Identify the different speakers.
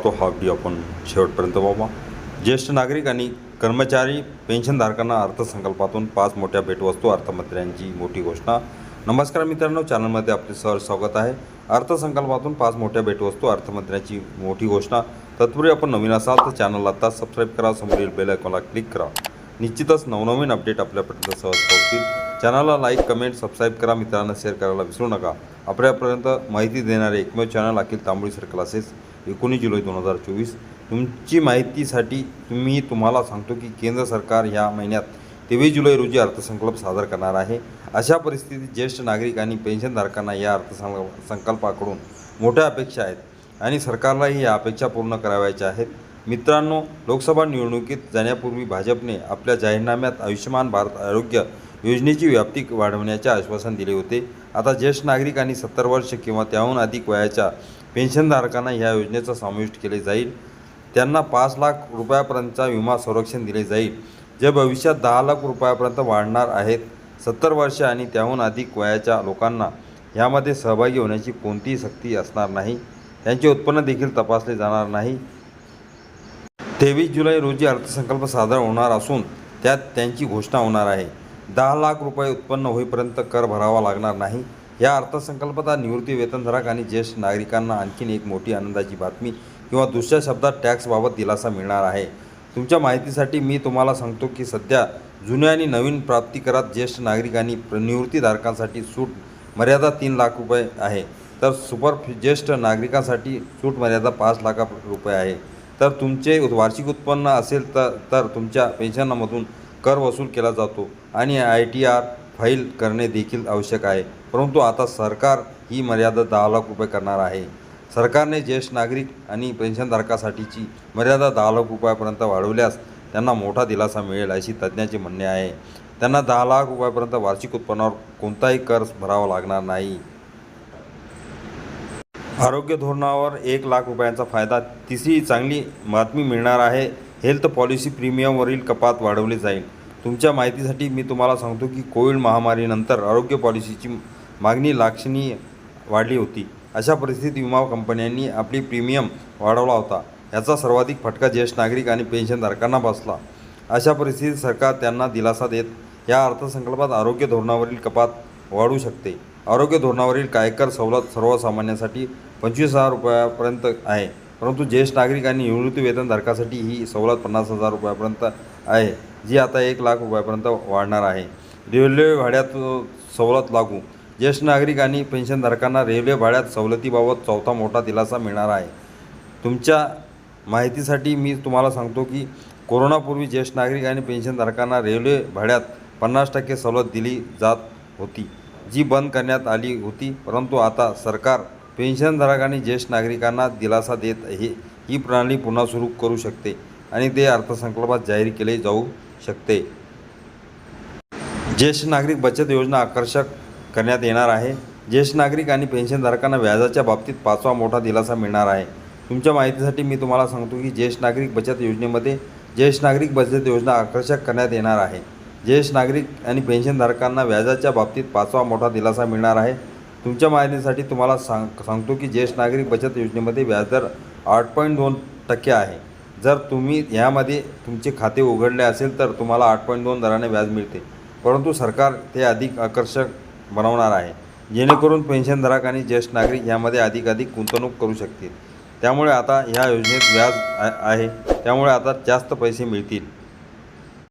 Speaker 1: पाहतो हा व्हिडिओ आपण शेवटपर्यंत बाबा ज्येष्ठ नागरिक आणि कर्मचारी पेन्शनधारकांना अर्थसंकल्पातून पाच मोठ्या भेटवस्तू अर्थमंत्र्यांची मोठी घोषणा. नमस्कार मित्रांनो चॅनलमध्ये आपले सर स्वागत आहे. अर्थसंकल्पातून पाच मोठ्या भेटवस्तू अर्थमंत्र्यांची मोठी घोषणा. तत्पूर्वी आपण नवीन असाल तर चॅनलला आता सबस्क्राईब करा समोरील बेल आयकॉनला क्लिक करा. निश्चितच नवनवीन अपडेट आपल्यापर्यंत सहज पोहोचतील. चॅनलला लाईक कमेंट सबस्क्राईब करा मित्रांना शेअर करायला विसरू नका. आपल्यापर्यंत माहिती देणारे एकमेव चॅनल अखिल तांबडी सर क्लासेस एकोणीस जुलै दोन हजार चोवीस. तुमची माहितीसाठी तुम्ही तुम्हाला सांगतो की केंद्र सरकार ह्या महिन्यात तेवीस जुलै रोजी अर्थसंकल्प सादर करणार आहे. अशा परिस्थितीत ज्येष्ठ नागरिक आणि पेन्शनधारकांना या अर्थसंकल्प संकल्पाकडून मोठ्या अपेक्षा आहेत आणि सरकारलाही या अपेक्षा पूर्ण करावयाच्या आहेत. मित्रांनो लोकसभा निवडणुकीत जाण्यापूर्वी भाजपने आपल्या जाहीरनाम्यात आयुष्यमान भारत आरोग्य योजनेची व्याप्ती वाढवण्याचे आश्वासन दिले होते. आता ज्येष्ठ नागरिक आणि सत्तर वर्ष किंवा त्याहून अधिक वयाच्या पेन्शनधारकांना ह्या योजनेचा समाविष्ट केले जाईल. त्यांना पाच लाख रुपयापर्यंतचा विमा संरक्षण दिले जाईल. जे भविष्यात दहा लाख रुपयापर्यंत वाढणार आहेत. सत्तर वर्ष आणि त्याहून अधिक वयाच्या लोकांना यामध्ये सहभागी होण्याची कोणतीही सक्ती असणार नाही. त्यांचे उत्पन्न देखील तपासले जाणार नाही. तेवीस जुलै रोजी अर्थसंकल्प सादर होणार असून त्यात त्यांची घोषणा होणार आहे. दहा लाख रुपये उत्पन्न होईपर्यंत कर भरावा लागणार नाही. या अर्थसंकल्पात निवृत्ती वेतनधारक आणि ज्येष्ठ नागरिकांना आणखीन एक मोठी आनंदाची बातमी किंवा दुसऱ्या शब्दात टॅक्सबाबत दिलासा मिळणार आहे. तुमच्या माहितीसाठी मी तुम्हाला सांगतो की सध्या जुन्या आणि नवीन प्राप्तिकरात ज्येष्ठ नागरिकांनी प्र- निवृत्तीधारकांसाठी सूट मर्यादा तीन लाख रुपये आहे. तर सुपर ज्येष्ठ नागरिकांसाठी सूट मर्यादा पाच लाख रुपये आहे. तर तुमचे वार्षिक उत्पन्न असेल तर तर तुमच्या पेन्शनमधून कर वसूल केला जातो. आणि आय टी आर फाईल करणे देखील आवश्यक आहे. परंतु आता सरकार ही मर्यादा दहा लाख रुपये करणार आहे. सरकारने ज्येष्ठ नागरिक आणि पेन्शनधारकासाठीची मर्यादा दहा लाख रुपयापर्यंत वाढवल्यास त्यांना मोठा दिलासा मिळेल अशी तज्ज्ञांचे म्हणणे आहे. त्यांना दहा लाख रुपयापर्यंत वार्षिक उत्पन्नावर कोणताही कर भरावा लागणार नाही. आरोग्य धोरणावर एक लाख रुपयांचा फायदा तिसरी चांगली बातमी मिळणार आहे. हेल्थ पॉलिसी प्रीमियमवरील कपात वाढवली जाईल. तुमच्या माहितीसाठी मी तुम्हाला सांगतो की कोविड महामारीनंतर आरोग्य पॉलिसीची मागणी लाक्षणीय वाढली होती. अशा परिस्थितीत विमा कंपन्यांनी आपली प्रीमियम वाढवला होता. याचा सर्वाधिक फटका ज्येष्ठ नागरिक आणि पेन्शनधारकांना बसला. अशा परिस्थितीत सरकार त्यांना दिलासा देत या अर्थसंकल्पात आरोग्य धोरणावरील कपात वाढू शकते. आरोग्य धोरणावरील कायकर सवलत सर्वसामान्यांसाठी पंचवीस हजार रुपयापर्यंत आहे. परंतु ज्येष्ठ नागरिक आणि निवृत्ती वेतनधारकासाठी ही सवलत पन्नास हजार रुपयापर्यंत आहे. जी आता एक लाख रुपयापर्यंत वाढणार आहे. रेल्वे भाड्यात सवलत लागू. ज्येष्ठ नागरिक आणि पेन्शनधारकांना रेल्वे भाड्यात सवलतीबाबत चौथा मोठा दिलासा मिळणार आहे. तुमच्या माहितीसाठी मी तुम्हाला सांगतो की कोरोनापूर्वी ज्येष्ठ नागरिक आणि पेन्शनधारकांना रेल्वे भाड्यात पन्नास टक्के सवलत दिली जात होती जी बंद करण्यात आली होती. परंतु आता सरकार पेन्शनधारक आणि ज्येष्ठ नागरिकांना दिलासा देत हे ही प्रणाली पुन्हा सुरू करू शकते. आणि ते अर्थसंकल्पात जाहीर केले जाऊ शकते. ज्येष्ठ नागरिक बचत योजना आकर्षक करण्यात येणार आहे. ज्येष्ठ नागरिक आणि पेन्शनधारकांना व्याजाच्या बाबतीत पाचवा मोठा दिलासा मिळणार आहे. तुमच्या माहितीसाठी मी तुम्हाला सांगतो की ज्येष्ठ नागरिक बचत योजनेमध्ये ज्येष्ठ नागरिक बचत योजना आकर्षक करण्यात येणार आहे. ज्येष्ठ नागरिक आणि पेन्शनधारकांना व्याजाच्या बाबतीत पाचवा मोठा दिलासा मिळणार आहे. तुमच्या माहितीसाठी तुम्हाला सांग सांगतो की ज्येष्ठ नागरिक बचत योजनेमध्ये व्याजदर आठ पॉईंट दोन टक्के आहे. जर तुम्ही ह्यामध्ये तुमचे खाते उघडले असेल तर तुम्हाला आठ पॉईंट दोन दराने व्याज मिळते. परंतु सरकार ते अधिक आकर्षक बनवणार आहे. जेणेकरून पेन्शनधारक आणि ज्येष्ठ नागरिक यामध्ये अधिकाधिक गुंतवणूक करू शकतील. त्यामुळे आता ह्या योजनेत व्याज आहे. त्यामुळे आता जास्त पैसे मिळतील.